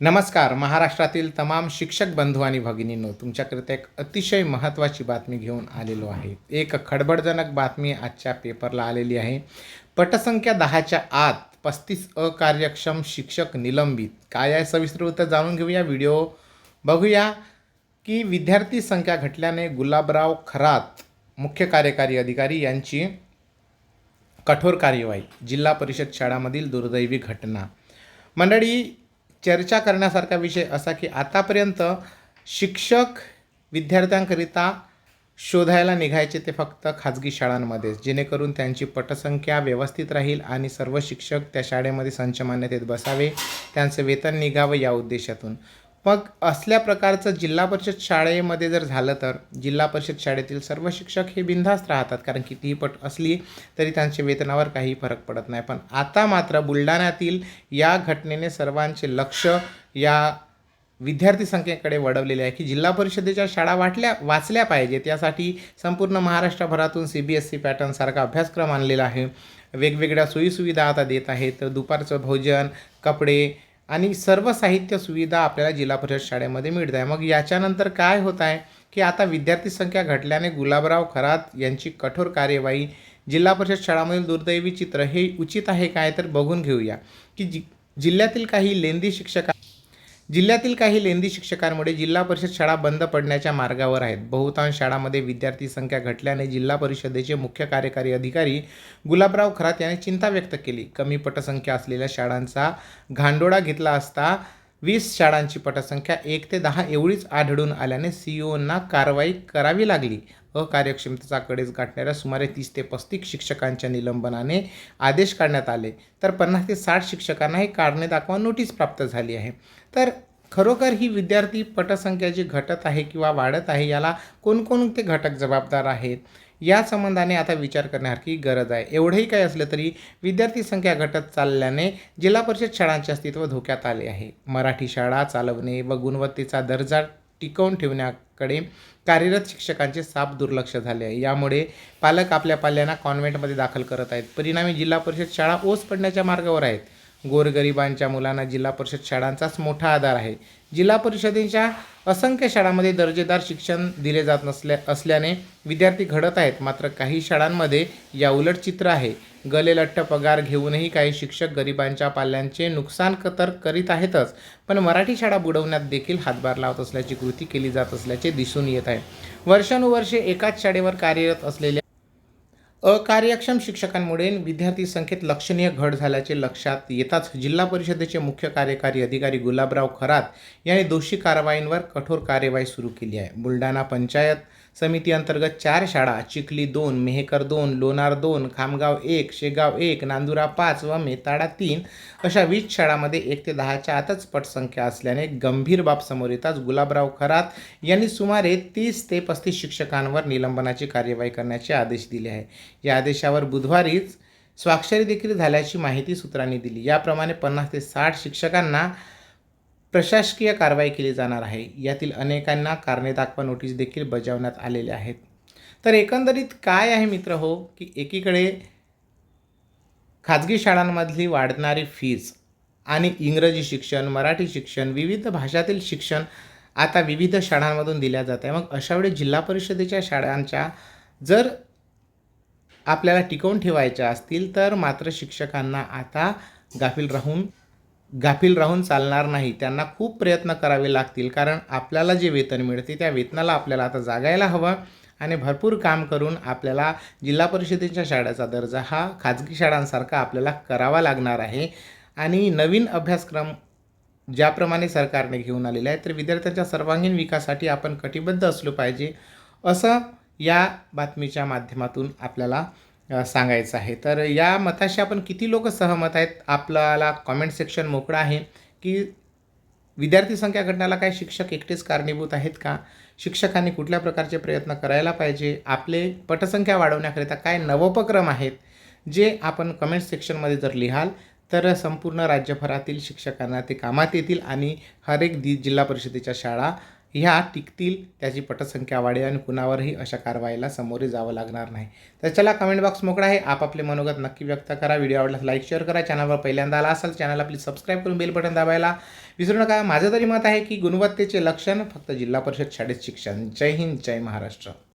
नमस्कार महाराष्ट्रातील तमाम शिक्षक बंधू आणि भगिनींनो तुमच्याकरिता एक अतिशय महत्त्वाची बातमी घेऊन आलेलो आहे. एक खडबडजनक बातमी आजच्या पेपरला आलेली आहे. पटसंख्या दहाच्या आत पस्तीस अकार्यक्षम शिक्षक निलंबित. काय आहे सविस्तृत जाणून घेऊया व्हिडिओ. बघूया की विद्यार्थी संख्या घटल्याने गुलाबराव खरात मुख्य कार्यकारी अधिकारी यांची कठोर कार्यवाही. जिल्हा परिषद शाळामधील दुर्दैवी घटना. मंडळी चर्चा करण्यासारखा विषय असा की आतापर्यंत शिक्षक विद्यार्थ्यांकरिता शोधायला निघायचे ते फक्त खाजगी शाळांमध्येच जेणेकरून त्यांची पटसंख्या व्यवस्थित राहील आणि सर्व शिक्षक त्या शाळेमध्ये संच मान्यतेत बसावे त्यांचं वेतन निघावं या उद्देशातून. मग असल्या प्रकारचं जिल्हा परिषद शाळेमध्ये जर झालं तर जिल्हा परिषद शाळेतील सर्व शिक्षक हे बिनधास्त राहतात कारण कितीही पट असली तरी त्यांच्या वेतनावर काही फरक पडत नाही. पण आता मात्र बुलढाण्यातील या घटनेने सर्वांचे लक्ष या विद्यार्थी संख्येकडे वळवलेले आहे की जिल्हा परिषदेच्या शाळा वाटल्या वाचल्या पाहिजेत. यासाठी संपूर्ण महाराष्ट्रभरातून सी बी एस सी पॅटर्नसारखा अभ्यासक्रम आणलेला आहे. वेगवेगळ्या सोयीसुविधा आता देत आहेत. दुपारचं भोजन कपडे आणि सर्व साहित्य सुविधा आपल्याला जिल्हा परिषद शाळेमध्ये मिळत आहे मग याच्यानंतर काय होत आहे की आता विद्यार्थी संख्या घटल्याने गुलाबराव खरात यांची कठोर कार्यवाही जिल्हा परिषद शाळामधील दुर्दैवी चित्र हे उचित आहे काय तर बघून घेऊया. की जि जिल्ह्यातील काही लेंदी शिक्षक जिल्ह्यातील काही लेंदी शिक्षकांमुळे जिल्हा परिषद शाळा बंद पडण्याच्या मार्गावर आहेत. बहुतांश शाळांमध्ये विद्यार्थी संख्या घटल्याने जिल्हा परिषदेचे मुख्य कार्यकारी अधिकारी गुलाबराव खरात यांनी चिंता व्यक्त केली. कमी पटसंख्या असलेल्या शाळांचा घांडोळा घेतला असता वीस शाळांची पटसंख्या एक ते दहा एवढीच आढळून आल्याने सी ओना कारवाई करावी लागली. अकार्यक्षमतेचा कडेच गाठणाऱ्या सुमारे तीस ते पस्तीस शिक्षकांच्या निलंबनाने आदेश काढण्यात आले. तर पन्नास ते साठ शिक्षकांनाही कारणे दाखवा नोटीस प्राप्त झाली आहे. तर खरोखर ही विद्यार्थी पटसंख्या जी घटत आहे किंवा वाढत आहे याला कोणकोणते घटक जबाबदार आहेत? या संबंधाने आता विचार करण्यासारखी गरज आहे. एवढंही काही असलं तरी विद्यार्थी संख्या घटत चालल्याने जिल्हा परिषद शाळांचे अस्तित्व धोक्यात आले आहे. मराठी शाळा चालवणे व गुणवत्तेचा दर्जा टिकवून ठेवण्याकडे कार्यरत शिक्षकांचे साफ दुर्लक्ष झाले आहे. यामुळे पालक आपल्या पाल्यांना कॉन्व्हेंटमध्ये दाखल करत आहेत. परिणामी जिल्हा परिषद शाळा ओस पडण्याच्या मार्गावर आहेत. गोरगरिबांच्या मुलांना जिल्हा परिषद शाळांचाच मोठा आधार आहे. जिल्हा परिषदेच्या असंख्य शाळांमध्ये दर्जेदार शिक्षण दिले जात नसल्या असल्याने विद्यार्थी घडत आहेत. मात्र काही शाळांमध्ये या उलट चित्र आहे. गलेलठ्ठ पगार घेऊनही काही शिक्षक गरिबांच्या पाल्यांचे नुकसान तर करीत आहेतच पण मराठी शाळा बुडवण्यात देखील हातभार लावत असल्याची कृती केली जात असल्याचे दिसून येत आहे. वर्षानुवर्षे एकाच शाळेवर कार्यरत असलेल्या अकार्यक्षम शिक्षकांमुळे विद्यार्थी संख्येत लक्षणीय घट झाल्याचे लक्षात येताच जिल्हा परिषदेचे मुख्य कार्यकारी अधिकारी गुलाबराव खरात यांनी दोषी कारवाईंवर कठोर कार्यवाही सुरू केली आहे. बुलढाणा पंचायत समिती अंतर्गत चार शाळा चिखली दोन मेहकर दोन लोणार दोन खामगाव एक शेगाव एक नांदुरा पाच व मेताडा तीन अशा वीस शाळांमध्ये एक ते दहाच्या आतच पटसंख्या असल्याने गंभीर बाब समोर येताच गुलाबराव खरात यांनी सुमारे तीस ते पस्तीस शिक्षकांवर निलंबनाची कार्यवाही करण्याचे आदेश दिले आहे या आदेशावर बुधवारीच स्वाक्षरी देखील झाल्याची माहिती सूत्रांनी दिली. याप्रमाणे पन्नास ते साठ शिक्षकांना प्रशासकीय कारवाई केली जाणार आहे. यातील अनेकांना कारणे दाखवा नोटीस देखील बजावण्यात आलेले आहेत. तर एकंदरीत काय आहे मित्र हो की एकीकडे खाजगी शाळांमधली वाढणारी फीज आणि इंग्रजी शिक्षण मराठी शिक्षण विविध भाषातील शिक्षण आता विविध शाळांमधून दिल्या जात आहे. मग अशावेळी जिल्हा परिषदेच्या शाळांच्या जर आपल्याला टिकवून ठेवायच्या असतील तर मात्र शिक्षकांना आता गाफील राहून गाफील राहून चालणार नाही त्यांना खूप प्रयत्न करावे लागतील. कारण आपल्याला जे वेतन मिळते त्या वेतनाला आपल्याला आता जागायला हवं आणि भरपूर काम करून आपल्याला जिल्हा परिषदेच्या शाळेचा दर्जा हा खाजगी शाळांसारखा आपल्याला करावा लागणार आहे. आणि नवीन अभ्यासक्रम ज्याप्रमाणे सरकारने घेऊन आलेला आहे तर विद्यार्थ्यांच्या सर्वांगीण विकासासाठी आपण कटिबद्ध असलो पाहिजे असं या बातमीच्या माध्यमातून आपल्याला सांगायचं आहे. तर या मताशी आपण किती लोक सहमत आहेत? आपल्याला कॉमेंट सेक्शन मोकळं आहे की विद्यार्थी संख्या घटनाला काय शिक्षक एकटेच कारणीभूत आहेत का? शिक्षकांनी कुठल्या प्रकारचे प्रयत्न करायला पाहिजे? आपले पटसंख्या वाढवण्याकरिता काय नवोपक्रम आहेत? जे आपण कमेंट सेक्शनमध्ये जर लिहाल तर संपूर्ण राज्यभरातील शिक्षकांना ते कामात येतील आणि हर एक दि जिल्हा परिषदेच्या शाळा ह्या टिकतील त्याची पटसंख्या वाढेल आणि कुणावरही अशा कारवाईला सामोरे जावं लागणार नाही. तर चला कमेंट बॉक्स मोकळा आहे. आपापले मनोगत नक्की व्यक्त करा. व्हिडिओ आवडला लाईक शेअर करा. चॅनलवर पहिल्यांदा आला असाल चॅनलला प्लीज सबस्क्राईब करून बेल बटन दाबायला. विसरू नका. माझं तरी मत आहे की गुणवत्तेचे लक्षण फक्त जिल्हा परिषद शाळेत शिक्षण. जय हिंद जय महाराष्ट्र.